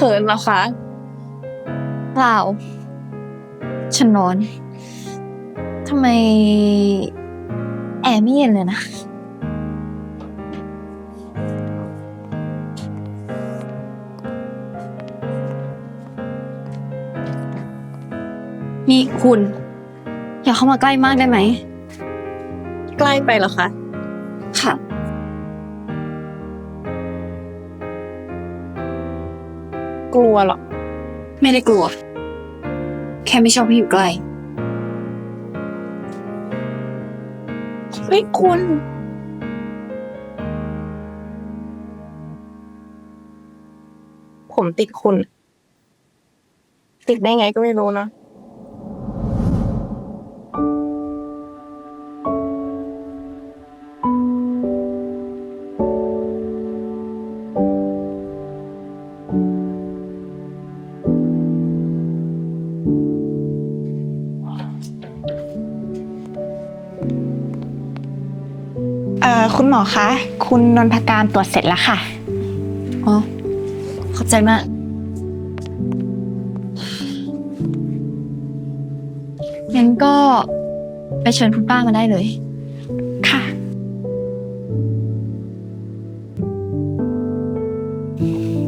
เขินเหรอคะ เปล่า ฉันร้อน ทำไม แอร์ไม่เย็นเลยนะ นี่คุณ อย่าเข้ามาใกล้มากได้ไหม ใกล้ไปเหรอคะ กลัวเหรอไม่ได้กลัว แค่ไม่ชอบให้อยู่ใกล้เฮ้ยคุณผมติดคุณ ติดได้ไงก็ไม่รู้นะ เอ่อคุณหมอคะ คุณนนทการตรวจเสร็จแล้วค่ะ อ๋อ ขอบใจมาก งั้นก็ไปเชิญคุณป้ามาได้เลย